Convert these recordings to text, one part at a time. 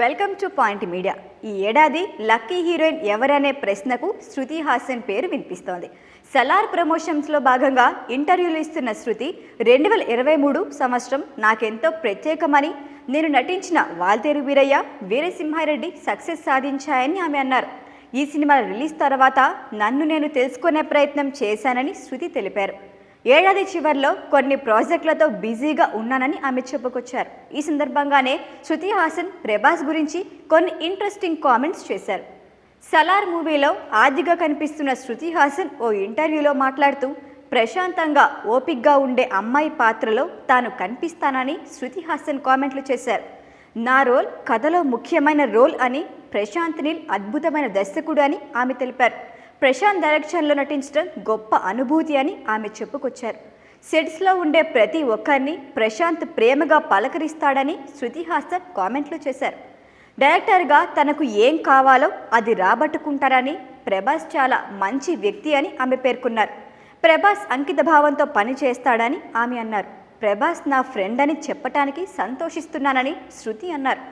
Welcome to point media. ఈ ఏడాది lucky heroine ఎవరనే ప్రశ్నకు శృతి హాసన్ పేరు వినిపిస్తోంది. సలార్ ప్రమోషన్స్లో భాగంగా ఇంటర్వ్యూలు ఇస్తున్న శృతి రెండు వేల ఇరవై మూడు సంవత్సరం నాకెంతో ప్రత్యేకమని నేను నటించిన వాల్తేరు వీరయ్య వీరసింహారెడ్డి సక్సెస్ సాధించాయని ఆమె అన్నారు. ఈ సినిమా రిలీజ్ తర్వాత నన్ను నేను తెలుసుకునే ప్రయత్నం చేశానని శృతి తెలిపారు. ఏడాది చివరిలో కొన్ని ప్రాజెక్టులతో బిజీగా ఉన్నానని ఆమె చెప్పుకొచ్చారు. ఈ సందర్భంగానే శృతి హాసన్ ప్రభాస్ గురించి కొన్ని ఇంట్రెస్టింగ్ కామెంట్స్ చేశారు. సలార్ మూవీలో ఆదిగా కనిపిస్తున్న శృతి హాసన్ ఓ ఇంటర్వ్యూలో మాట్లాడుతూ ప్రశాంతంగా ఓపిగ్గా ఉండే అమ్మాయి పాత్రలో తాను కనిపిస్తానని శృతి హాసన్ కామెంట్లు చేశారు. నా రోల్ కథలో ముఖ్యమైన రోల్ అని ప్రశాంత్ నీల్ అద్భుతమైన దర్శకుడు అని ఆమె తెలిపారు. ప్రశాంత్ డైరెక్షన్లో నటించడం గొప్ప అనుభూతి అని ఆమె చెప్పుకొచ్చారు. సెట్స్లో ఉండే ప్రతి ఒక్కరిని ప్రశాంత్ ప్రేమగా పలకరిస్తాడని శృతి హాసన్ కామెంట్లు చేశారు. డైరెక్టర్గా తనకు ఏం కావాలో అది రాబట్టుకుంటారని ప్రభాస్ చాలా మంచి వ్యక్తి అని ఆమె పేర్కొన్నారు. ప్రభాస్ అంకిత భావంతో పని చేస్తాడని ఆమె అన్నారు. ప్రభాస్ నా ఫ్రెండ్ అని చెప్పటానికి సంతోషిస్తున్నానని శృతి అన్నారు.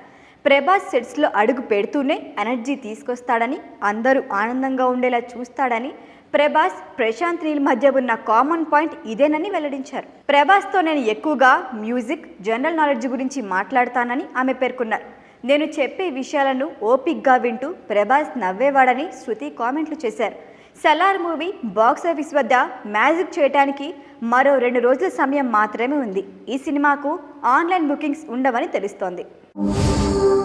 ప్రభాస్ సెట్స్లో అడుగు పెడుతూనే ఎనర్జీ తీసుకొస్తాడని అందరూ ఆనందంగా ఉండేలా చూస్తాడని ప్రభాస్ ప్రశాంత్ నీల్ మధ్య ఉన్న కామన్ పాయింట్ ఇదేనని వెల్లడించారు. ప్రభాస్తో నేను ఎక్కువగా మ్యూజిక్ జనరల్ నాలెడ్జ్ గురించి మాట్లాడతానని ఆమె పేర్కొన్నారు. నేను చెప్పే విషయాలను ఓపిక్గా వింటూ ప్రభాస్ నవ్వేవాడని శృతి కామెంట్లు చేశారు. సలార్ మూవీ బాక్స్ ఆఫీస్ వద్ద మ్యాజిక్ చేయడానికి మరో రెండు రోజుల సమయం మాత్రమే ఉంది. ఈ సినిమాకు ఆన్లైన్ బుకింగ్స్ ఉండవని తెలుస్తోంది. you.